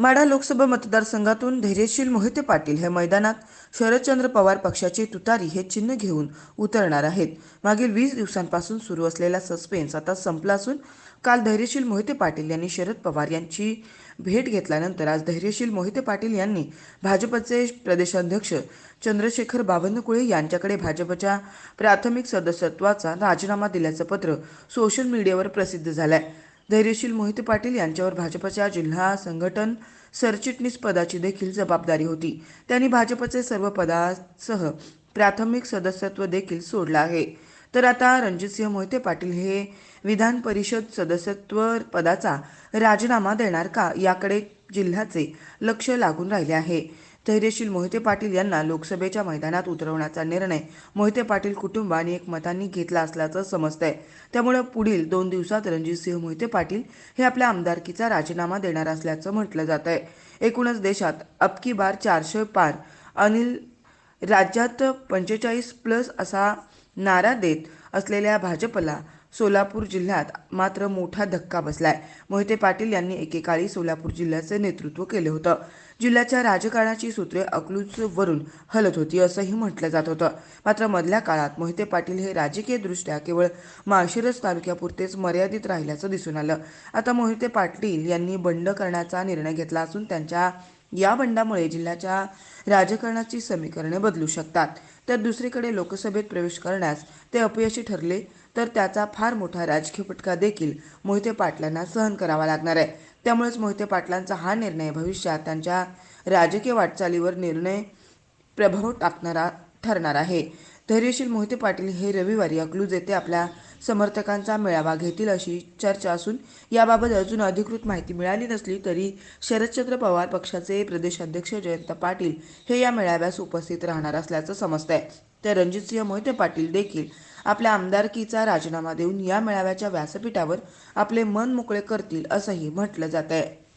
माढा लोकसभा मतदारसंघातून धैर्यशील मोहिते पाटील हे मैदानात शरदचंद्र पवार पक्षाचे तुतारी हे चिन्ह घेऊन उतरणार आहेत. मागील वीस दिवसांपासून सुरू असलेला सस्पेन्स आता संपला असून काल धैर्यशील मोहिते पाटील यांनी शरद पवार यांची भेट घेतल्यानंतर आज धैर्यशील मोहिते पाटील यांनी भाजपचे प्रदेशाध्यक्ष चंद्रशेखर बावनकुळे यांच्याकडे भाजपच्या प्राथमिक सदस्यत्वाचा राजीनामा दिल्याचं पत्र सोशल मीडियावर प्रसिद्ध झालंय. धैर्यशील मोहिते पाटील यांच्यावर भाजपच्या जिल्हा संघटन सरचिटणीस पदाची देखील जबाबदारी होती. त्यांनी भाजपचे सर्व पदासह प्राथमिक सदस्यत्व देखील सोडलं आहे. तर आता रणजितसिंह मोहिते पाटील हे विधान परिषद सदस्यत्व पदाचा राजीनामा देणार का याकडे जिल्ह्याचे लक्ष लागून राहिले आहे. धैर्यशील मोहिते पाटील यांना लोकसभेच्या मैदानात उतरवण्याचा निर्णय मोहिते पाटील कुटुंबाने एकमतांनी घेतला असल्याचं समजतंय. त्यामुळे पुढील दोन दिवसात रणजितसिंह मोहिते पाटील हे आपल्या आमदारकीचा राजीनामा देणार असल्याचं म्हटलं जात आहे एकूणच देशात अबकी बार चारशे पार. अनिल राज्यात पंचेचाळीस प्लस असा नारा देत असलेल्या भाजपला सोलापूर जिल्ह्यात मात्र मोठा धक्का बसलाय. मोहिते पाटील यांनी एकेकाळी सोलापूर जिल्ह्याचे नेतृत्व केले होतं. जिल्ह्याच्या राजकारणाची सूत्रे अकलूजवरून हलत होती असंही म्हटलं जात होतं. मात्र मधल्या काळात मोहिते पाटील हे राजकीयदृष्ट्या केवळ माळशिरस तालुक्यापुरतेच मर्यादित राहिल्याचं दिसून आलं. आता मोहिते पाटील यांनी बंड करण्याचा निर्णय घेतला असून त्यांच्या या बंडामुळे जिल्ह्याच्या राजकारणाची समीकरणे बदलू शकतात. तर दुसरीकडे लोकसभेत प्रवेश करण्यास ते अपयशी ठरले तर त्याचा फार मोठा राजकीय फटका देखील मोहिते पाटलांना सहन करावा लागणार आहे. त्यामुळेच मोहिते पाटलांचा हा निर्णय भविष्यात त्यांच्या राजकीय वाटचालीवर निर्णय प्रभाव टाकणारा ठरणार आहे. धैर्यशील मोहिते पाटील हे रविवारी अकलूज येथे आपल्या समर्थकांचा मेळावा घेतील अशी चर्चा असून याबाबत अजून अधिकृत माहिती मिळाली नसली तरी शरदचंद्र पवार पक्षाचे प्रदेशाध्यक्ष जयंत पाटील हे या मेळाव्यास उपस्थित राहणार असल्याचं समजतंय. तर रणजितसिंह मोहिते पाटील देखील आपल्या आमदारकीचा राजीनामा देऊन या मेळाव्याच्या व्यासपीठावर आपले मन मोकळे करतील असंही म्हटलं जात आहे